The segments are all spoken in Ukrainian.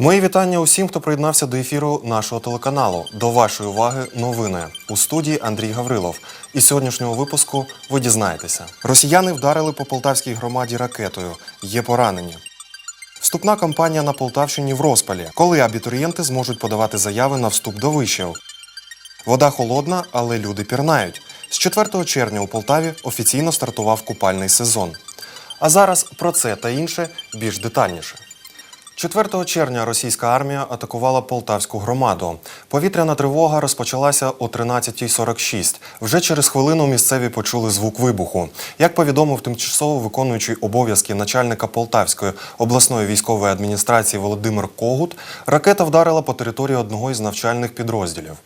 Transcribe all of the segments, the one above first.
Мої вітання усім, хто приєднався до ефіру нашого телеканалу. До вашої уваги новини у студії Андрій Гаврилов. Із сьогоднішнього випуску ви дізнаєтеся. Росіяни вдарили по полтавській громаді ракетою. Є поранені. Вступна кампанія на Полтавщині в розпалі, коли абітурієнти зможуть подавати заяви на вступ до вишів. Вода холодна, але люди пірнають. З 4 червня у Полтаві офіційно стартував купальний сезон. А зараз про це та інше більш детальніше. 4 червня російська армія атакувала полтавську громаду. Повітряна тривога розпочалася о 13.46. Вже через хвилину місцеві почули звук вибуху. Як повідомив тимчасово виконуючий обов'язки начальника Полтавської обласної військової адміністрації Володимир Когут, ракета вдарила по території одного із навчальних підрозділів.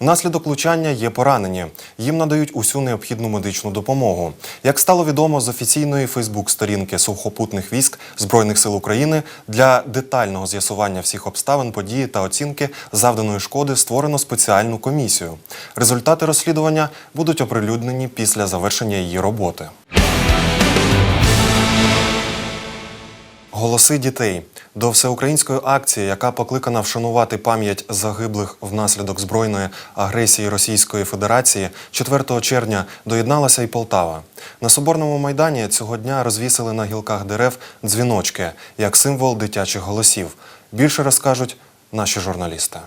Внаслідок влучання є поранені. Їм надають усю необхідну медичну допомогу. Як стало відомо з офіційної Фейсбук-сторінки сухопутних військ Збройних сил України для детального з'ясування всіх обставин події та оцінки завданої шкоди створено спеціальну комісію. Результати розслідування будуть оприлюднені після завершення її роботи. Голоси дітей до всеукраїнської акції, яка покликана вшанувати пам'ять загиблих внаслідок збройної агресії Російської Федерації, 4 червня доєдналася і Полтава. На соборному майдані цього дня розвісили на гілках дерев дзвіночки як символ дитячих голосів. Більше розкажуть наші журналісти.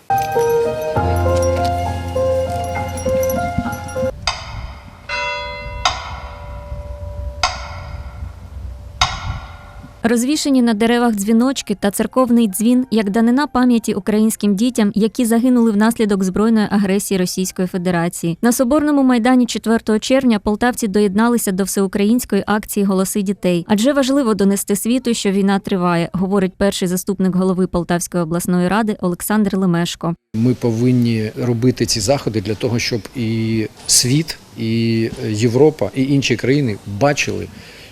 Розвішені на деревах дзвіночки та церковний дзвін як данина пам'яті українським дітям, які загинули внаслідок збройної агресії Російської Федерації. На соборному майдані 4 червня полтавці доєдналися до всеукраїнської акції Голоси дітей. Адже важливо донести світу, що війна триває, говорить перший заступник голови Полтавської обласної ради Олександр Лемешко. Ми повинні робити ці заходи для того, щоб і світ, і Європа, і інші країни бачили,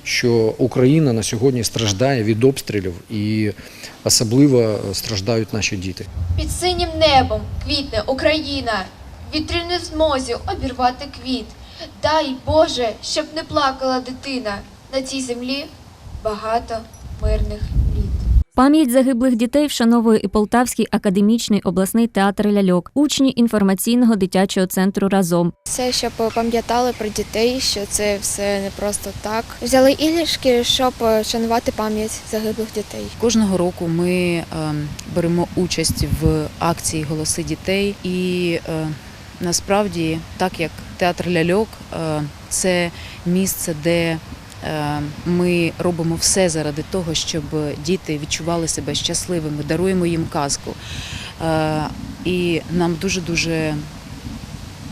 що Україна на сьогодні страждає від обстрілів, і особливо страждають наші діти. Під синім небом квітне Україна, вітрі змозі обірвати квіт. Дай Боже, щоб не плакала дитина. На цій землі багато мирних. Пам'ять загиблих дітей вшановує і Полтавський академічний обласний театр ляльок, учні інформаційного дитячого центру разом. Це щоб пам'ятали про дітей, що це все не просто так. Взяли іграшки, щоб шанувати пам'ять загиблих дітей. Кожного року ми ем, беремо участь в акції Голоси дітей, і е, насправді, так як театр ляльок, е, це місце, де ми робимо все заради того, щоб діти відчували себе щасливими, даруємо їм казку. Е, І нам дуже дуже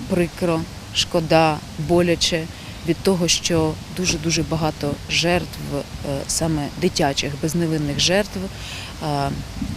прикро, шкода, боляче від того, що дуже дуже багато жертв, е, саме дитячих безневинних жертв, е,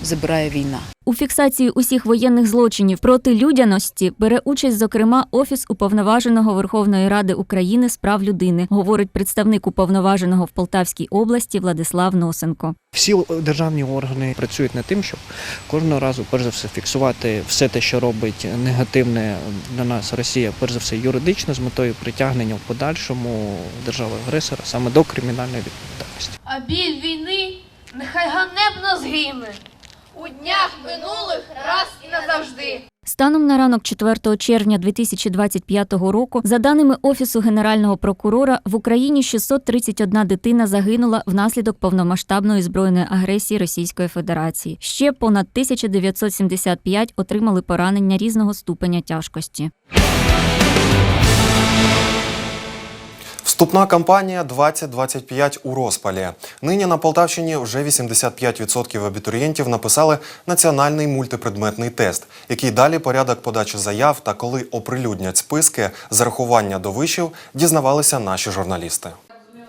забирає війна. У фіксації усіх воєнних злочинів проти людяності бере участь, зокрема, Офіс уповноваженого Верховної Ради України з прав людини, говорить представник уповноваженого в Полтавській області Владислав Носенко. Всі державні органи працюють над тим, щоб кожного разу, перш за все, фіксувати все те, що робить негативне на нас Росія, перш за все, юридично з метою притягнення в подальшому держави-агресора саме до кримінальної відповідальності. А біль війни нехай ганебно згине. У днях минулих раз і назавжди. Станом на ранок 4 червня 2025 року, за даними Офісу Генерального прокурора, в Україні 631 дитина загинула внаслідок повномасштабної збройної агресії Російської Федерації. Ще понад 1975 отримали поранення різного ступеня тяжкості. Вступна кампанія 2025 у розпалі. Нині на Полтавщині вже 85% абітурієнтів написали національний мультипредметний тест, який далі порядок подачі заяв та коли оприлюднять списки зарахування до вишів, дізнавалися наші журналісти.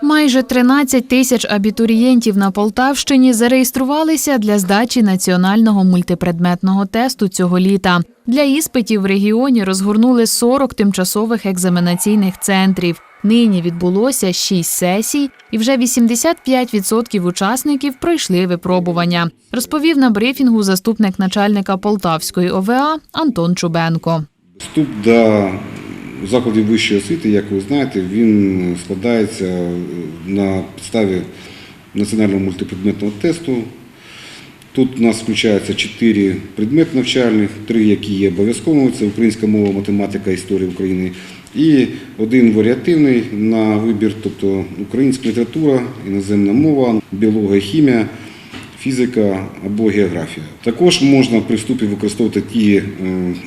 Майже 13 тисяч абітурієнтів на Полтавщині зареєструвалися для здачі національного мультипредметного тесту цього літа. Для іспитів в регіоні розгорнули 40 тимчасових екзаменаційних центрів. Нині відбулося 6 сесій, і вже 85% учасників пройшли випробування, розповів на брифінгу заступник начальника Полтавської ОВА Антон Чубенко. Вступ до закладів вищої освіти, як ви знаєте, він складається на підставі національного мультипредметного тесту. Тут у нас включається чотири предмети навчальних, три, які є обов'язковими, це українська мова, математика, історія України, і один варіативний на вибір, тобто українська література, іноземна мова, біологія, хімія, фізика або географія. Також можна при вступі використовувати ті е,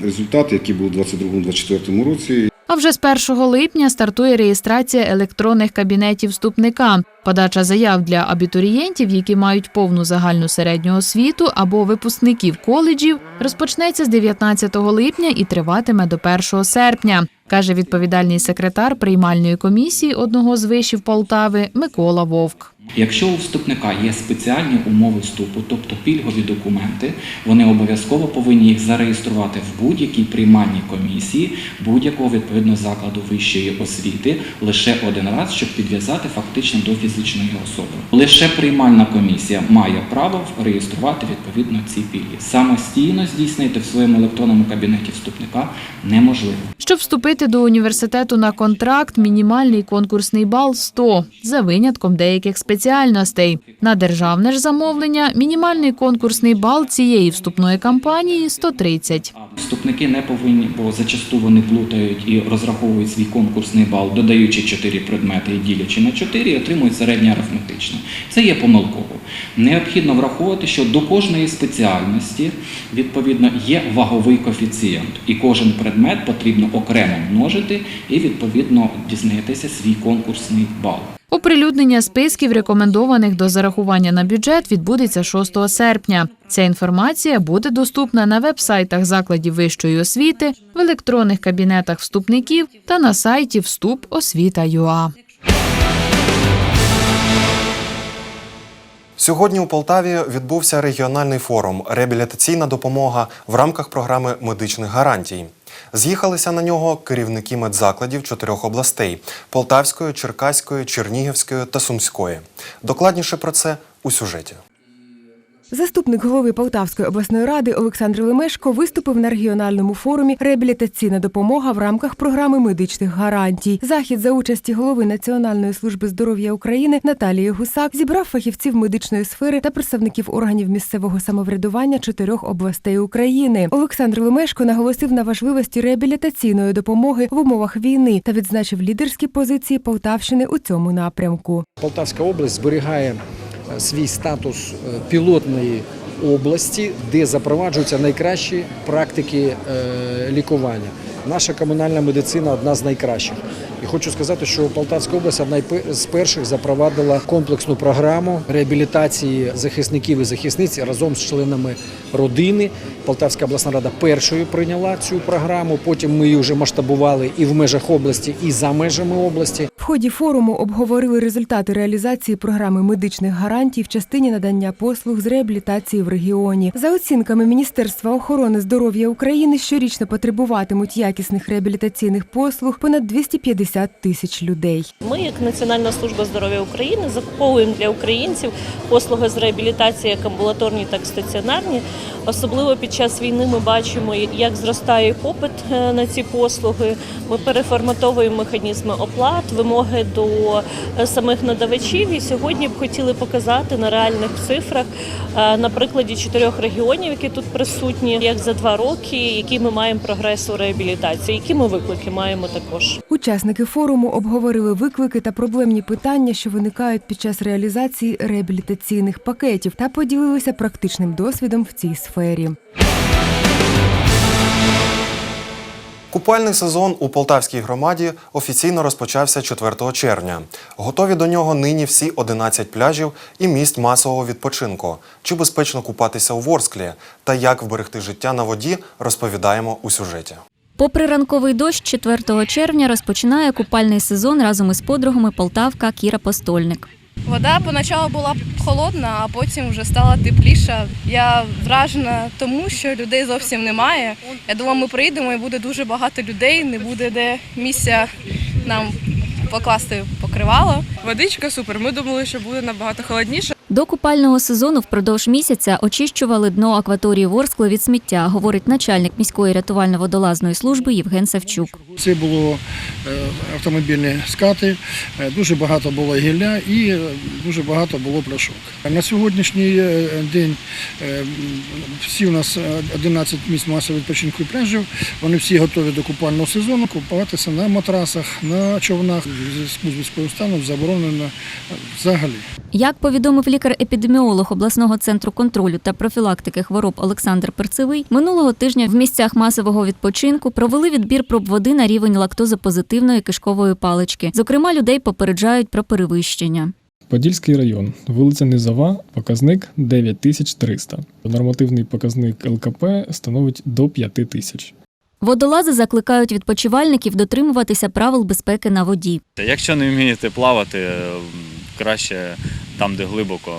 результати, які були у 2022-2024 році, А вже з 1 липня стартує реєстрація електронних кабінетів вступника. Подача заяв для абітурієнтів, які мають повну загальну середню освіту або випускників коледжів, розпочнеться з 19 липня і триватиме до 1 серпня, каже відповідальний секретар приймальної комісії одного з вишів Полтави Микола Вовк. Якщо у вступника є спеціальні умови вступу, тобто пільгові документи, вони обов'язково повинні їх зареєструвати в будь-якій приймальній комісії будь-якого відповідно закладу вищої освіти лише один раз, щоб підв'язати фактично до фізичної особи. Лише приймальна комісія має право реєструвати відповідно ці пільги. Самостійно здійснити в своєму електронному кабінеті вступника неможливо. Щоб вступити до університету на контракт, мінімальний конкурсний бал 100, за винятком деяких спеціальностей. На державне ж замовлення мінімальний конкурсний бал цієї вступної кампанії 130. Вступники не повинні, бо зачасту вони плутають і розраховують свій конкурсний бал, додаючи 4 предмети і ділячи на 4, і отримують середнє арифметичне. Це є помилково. Необхідно враховувати, що до кожної спеціальності відповідно є ваговий коефіцієнт, і кожен предмет потрібно окремо множити і відповідно дізнатися свій конкурсний бал. Оприлюднення списків рекомендованих до зарахування на бюджет відбудеться 6 серпня. Ця інформація буде доступна на веб-сайтах закладів вищої освіти, в електронних кабінетах вступників та на сайті Вступ освіта.ЮА. Сьогодні у Полтаві відбувся регіональний форум Реабілітаційна допомога в рамках програми медичних гарантій. З'їхалися на нього керівники медзакладів чотирьох областей Полтавської, Черкаської, Чернігівської та Сумської. Докладніше про це у сюжеті. Заступник голови Полтавської обласної ради Олександр Лемешко виступив на регіональному форумі Реабілітаційна допомога в рамках програми медичних гарантій. Захід за участі голови Національної служби здоров'я України Наталії Гусак зібрав фахівців медичної сфери та представників органів місцевого самоврядування чотирьох областей України. Олександр Лемешко наголосив на важливості реабілітаційної допомоги в умовах війни та відзначив лідерські позиції Полтавщини у цьому напрямку. Полтавська область зберігає свій статус е, пілотної області, де запроваджуються найкращі практики е, лікування. Наша комунальна медицина одна з найкращих. І хочу сказати, що Полтавська область одна з перших запровадила комплексну програму реабілітації захисників і захисниць разом з членами родини. Полтавська обласна рада першою прийняла цю програму. Потім ми її вже масштабували і в межах області, і за межами області. В ході форуму обговорили результати реалізації програми медичних гарантій в частині надання послуг з реабілітації в регіоні. За оцінками Міністерства охорони здоров'я України, щорічно потребуватимуть якісних реабілітаційних послуг понад 250 тисяч людей. Ми, як Національна служба здоров'я України, закуповуємо для українців послуги з реабілітації як амбулаторні, так і стаціонарні. Особливо під час війни ми бачимо, як зростає попит е, на ці послуги. Ми переформатовуємо механізми оплат, вимоги до е, самих надавачів. І сьогодні б хотіли показати на реальних цифрах е, на прикладі чотирьох регіонів, які тут присутні, як за два роки, який ми маємо прогрес у реабілітації, які ми виклики маємо також. Учасники форуму обговорили виклики та проблемні питання, що виникають під час реалізації реабілітаційних пакетів, та поділилися практичним досвідом в цій сфері. Купальний сезон у Полтавській громаді офіційно розпочався 4 червня. Готові до нього нині всі 11 пляжів і місць масового відпочинку. Чи безпечно купатися у Ворсклі та як вберегти життя на воді, розповідаємо у сюжеті. Попри ранковий дощ, 4 червня розпочинає купальний сезон разом із подругами Полтавка Кіра Постольник. Вода поначалу була холодна, а потім вже стала тепліша. Я вражена тому, що людей зовсім немає. Я думаю, ми приїдемо і буде дуже багато людей, не буде де місця нам покласти покривало. Водичка супер. Ми думали, що буде набагато холодніше. До купального сезону впродовж місяця очищували дно акваторії Ворскли від сміття, говорить начальник міської рятувально-водолазної служби Євген Савчук. Це було е, автомобільні скати, е, дуже багато було гілля і е, дуже багато було пляшок. На сьогоднішній день всі у нас е, 11 місць масового відпочинку і пляжів. Вони всі готові до купального сезону. Купатися на матрасах, на човнах. Зв'язку з військовим станом заборонено взагалі. Як повідомив лікар-епідеміолог обласного центру контролю та профілактики хвороб Олександр Перцевий, минулого тижня в місцях масового відпочинку провели відбір проб води на рівень лактозопозитивної кишкової палички. Зокрема, людей попереджають про перевищення. Подільський район, вулиця Низова, показник 9300. Нормативний показник ЛКП становить до 5000. Водолази закликають відпочивальників дотримуватися правил безпеки на воді. Якщо не вмієте плавати, краще там, де глибоко,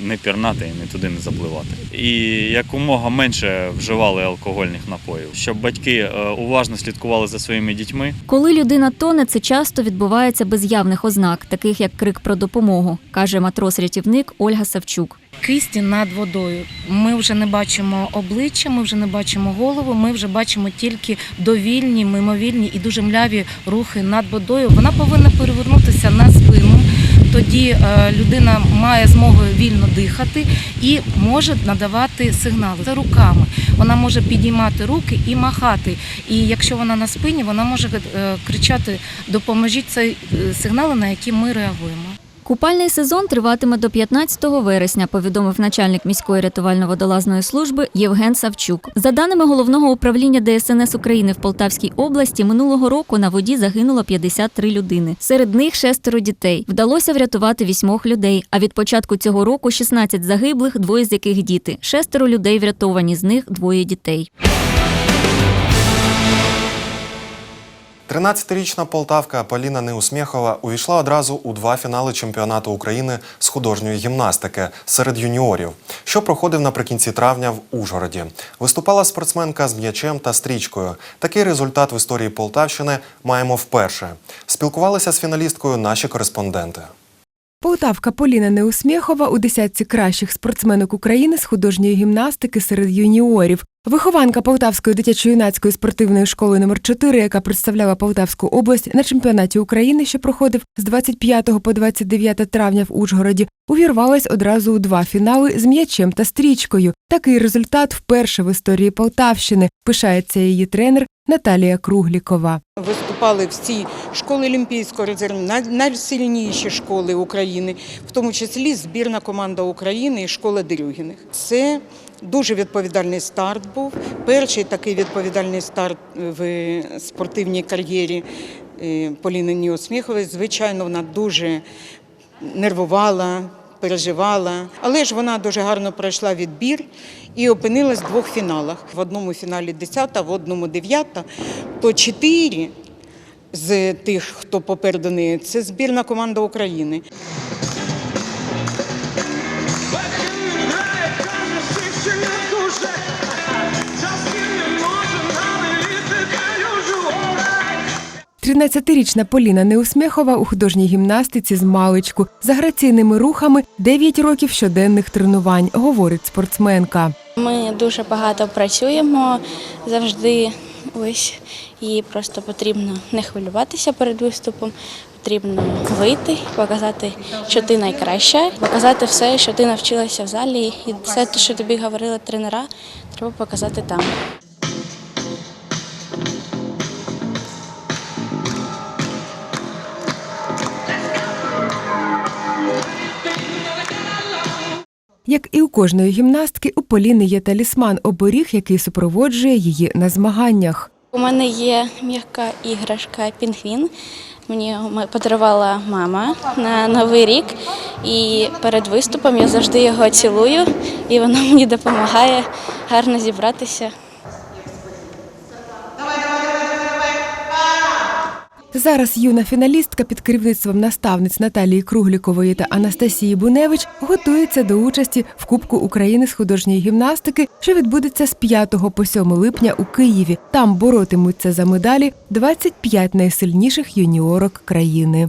не пірнати і не туди не запливати. І якомога менше вживали алкогольних напоїв, щоб батьки е, уважно слідкували за своїми дітьми. Коли людина тоне, це часто відбувається без явних ознак, таких як крик про допомогу, каже матрос-рятівник Ольга Савчук. кисті над водою. Ми вже не бачимо обличчя, ми вже не бачимо голову, ми вже бачимо тільки довільні, мимовільні і дуже мляві рухи над водою. Вона повинна перевернутися на спину. Тоді е, людина має змогу вільно дихати і може надавати сигнали за руками. Вона може підіймати руки і махати. І якщо вона на спині, вона може е, кричати Допоможіть це е, сигнали, на які ми реагуємо. Купальний сезон триватиме до 15 вересня, повідомив начальник міської рятувально-водолазної служби Євген Савчук. За даними головного управління ДСНС України в Полтавській області, минулого року на воді загинуло 53 людини. Серед них шестеро дітей. Вдалося врятувати вісьмох людей. А від початку цього року 16 загиблих, двоє з яких діти. Шестеро людей врятовані, з них двоє дітей. 13-річна полтавка Поліна Неусмєхова увійшла одразу у два фінали чемпіонату України з художньої гімнастики серед юніорів, що проходив наприкінці травня в Ужгороді. Виступала спортсменка з м'ячем та стрічкою. Такий результат в історії Полтавщини маємо вперше. Спілкувалися з фіналісткою наші кореспонденти. Полтавка Поліна Неусмєхова у десятці кращих спортсменок України з художньої гімнастики серед юніорів. Вихованка Полтавської дитячо-юнацької спортивної школи номер 4 яка представляла Полтавську область на чемпіонаті України, що проходив з 25 по 29 травня в Ужгороді, увірвалась одразу у два фінали з м'ячем та стрічкою. Такий результат вперше в історії Полтавщини. Пишається її тренер Наталія Круглікова. Виступали всі школи Олімпійського резерву, най- найсильніші школи України, в тому числі збірна команда України і школа Дерюгіних. Це дуже відповідальний старт був. Перший такий відповідальний старт в спортивній кар'єрі е, Поліни Ніосміхової. Звичайно, вона дуже нервувала. Переживала, але ж вона дуже гарно пройшла відбір і опинилась в двох фіналах. В одному фіналі 10, в одному 9. То чотири з тих, хто попереду неї, це збірна команда України. Тринадцятирічна Поліна Неусмєхова у художній гімнастиці з маличку за граційними рухами 9 років щоденних тренувань, говорить спортсменка. Ми дуже багато працюємо завжди. Ось і просто потрібно не хвилюватися перед виступом. Потрібно вийти, показати, що ти найкраща, показати все, що ти навчилася в залі, і все що тобі говорили тренера, треба показати там. Як і у кожної гімнастки, у Поліни є талісман оберіг, який супроводжує її на змаганнях. У мене є м'яка іграшка Пінгвін. Мені подарувала мама на новий рік, і перед виступом я завжди його цілую, і воно мені допомагає гарно зібратися. Зараз юна фіналістка під керівництвом наставниць Наталії Круглікової та Анастасії Буневич готується до участі в Кубку України з художньої гімнастики, що відбудеться з 5 по 7 липня у Києві. Там боротимуться за медалі 25 найсильніших юніорок країни.